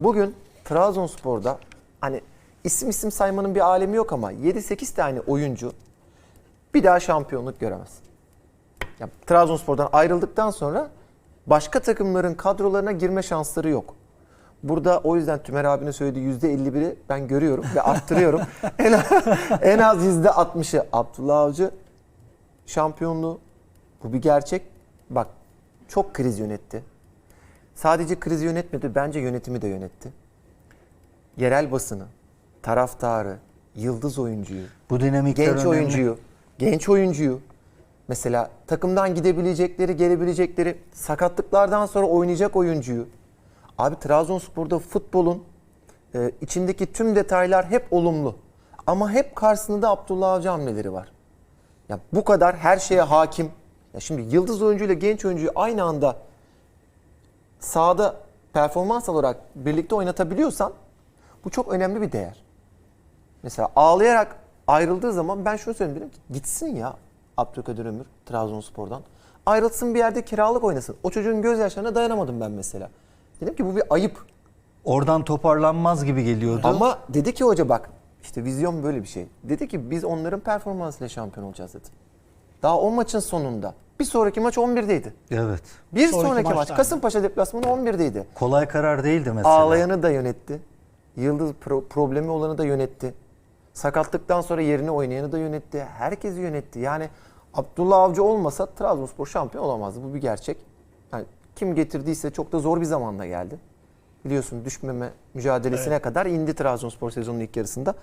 Bugün Trabzonspor'da hani isim isim saymanın bir alemi yok ama 7-8 tane oyuncu bir daha şampiyonluk göremez. Ya, Trabzonspor'dan ayrıldıktan sonra başka takımların kadrolarına girme şansları yok. Burada o yüzden Tümer abinin söylediği %51'i ben görüyorum ve arttırıyorum. en, az, en az %60'ı Abdullah Avcı şampiyonluğu. Bu bir gerçek. Bak çok kriz yönetti. Sadece krizi yönetmedi, bence yönetimi de yönetti. Yerel basını, taraftarı, yıldız oyuncuyu, Bu dinamikler genç önemli. oyuncuyu, genç oyuncuyu mesela takımdan gidebilecekleri, gelebilecekleri, sakatlıklardan sonra oynayacak oyuncuyu. Abi Trabzonspor'da futbolun e, içindeki tüm detaylar hep olumlu. Ama hep karşısında Abdullah Avcı hamleleri var. Ya bu kadar her şeye hakim. Ya şimdi yıldız oyuncuyla genç oyuncuyu aynı anda sahada performans olarak birlikte oynatabiliyorsan bu çok önemli bir değer. Mesela ağlayarak ayrıldığı zaman ben şunu söyledim dedim ki gitsin ya Abdülkadir Ömür Trabzonspor'dan. Ayrılsın bir yerde kiralık oynasın. O çocuğun gözyaşlarına dayanamadım ben mesela. Dedim ki bu bir ayıp. Oradan toparlanmaz gibi geliyordu. Ama dedi ki hoca bak işte vizyon böyle bir şey. Dedi ki biz onların performansıyla şampiyon olacağız dedi. Daha o maçın sonunda. Bir sonraki maç 11'deydi. Evet. Bir Sonraki sonraki, maç maçta. Kasımpaşa deplasmanı 11'deydi. Kolay karar değildi mesela. Ağlayanı da yönetti. Yıldız pro- problemi olanı da yönetti. Sakatlıktan sonra yerine oynayanı da yönetti. Herkesi yönetti. Yani Abdullah Avcı olmasa Trabzonspor şampiyon olamazdı. Bu bir gerçek. Yani kim getirdiyse çok da zor bir zamanda geldi. Biliyorsun düşmeme mücadelesine kadar indi Trabzonspor sezonun ilk yarısında.